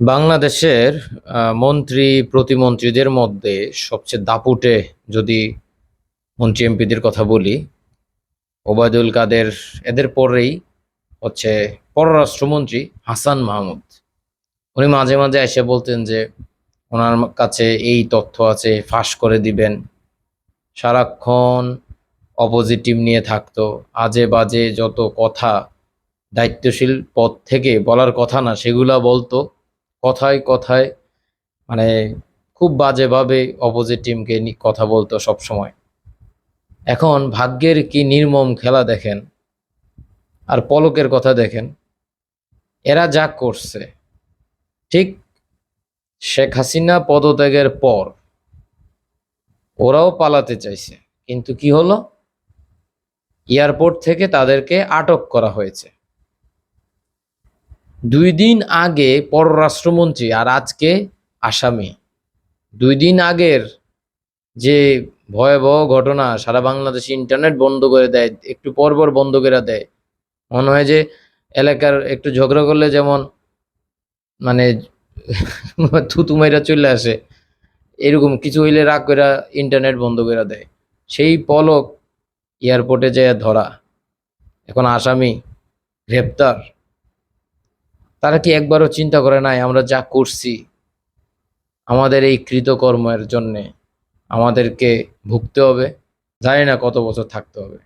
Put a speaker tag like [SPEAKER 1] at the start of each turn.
[SPEAKER 1] বাংলাদেশের মন্ত্রী, প্রতিমন্ত্রীদের মধ্যে সবচেয়ে দাপুটে যদি মন্ত্রী এমপিদের কথা বলি, ওবায়দুল কাদের, এদের পরেই হচ্ছে পররাষ্ট্রমন্ত্রী হাসান মাহমুদ। উনি মাঝে মাঝে এসে বলতেন যে, ওনার কাছে এই তথ্য আছে, ফাঁস করে দিবেন। সারাক্ষণ অপোজিট টিম নিয়ে থাকতো। আজে বাজে যত কথা, দায়িত্বশীল পদ থেকে বলার কথা না, সেগুলা বলতো। কথায় কথায় মানে খুব বাজেভাবে অপোজিট টিমকে কথা বলতো সব সময় এখন ভাগ্যের কি নির্মম খেলা দেখেন, আর পলকের কথা দেখেন, এরা যা করছে, ঠিক শেখ হাসিনা পদত্যাগের পর ওরাও পালাতে চাইছে। কিন্তু কি হলো? এয়ারপোর্ট থেকে তাদেরকে আটক করা হয়েছে। দুই দিন আগে পররাষ্ট্রমন্ত্রী আর আজকে আসামি। দুই দিন আগের যে ভয়াবহ ঘটনা সারা বাংলাদেশে ইন্টারনেট বন্ধ করে দেয়, একটু পর পর বন্ধ করে দেয়, মনে হয় যে এলাকার একটু ঝগড়া করলে যেমন মানে থুতু মাইরা চলে আসে, এরকম কিছু হইলে রাগ করে ইন্টারনেট বন্ধ করে দেয়। সেই পলক এয়ারপোর্টে যেয়ে ধরা, এখন আসামি, গ্রেপ্তার। তারা কি একবারও চিন্তা করে নাই, আমরা যা করছি আমাদের এই কৃতকর্মের জন্যে আমাদেরকে ভুগতে হবে? জানি না কত বছর থাকতে হবে।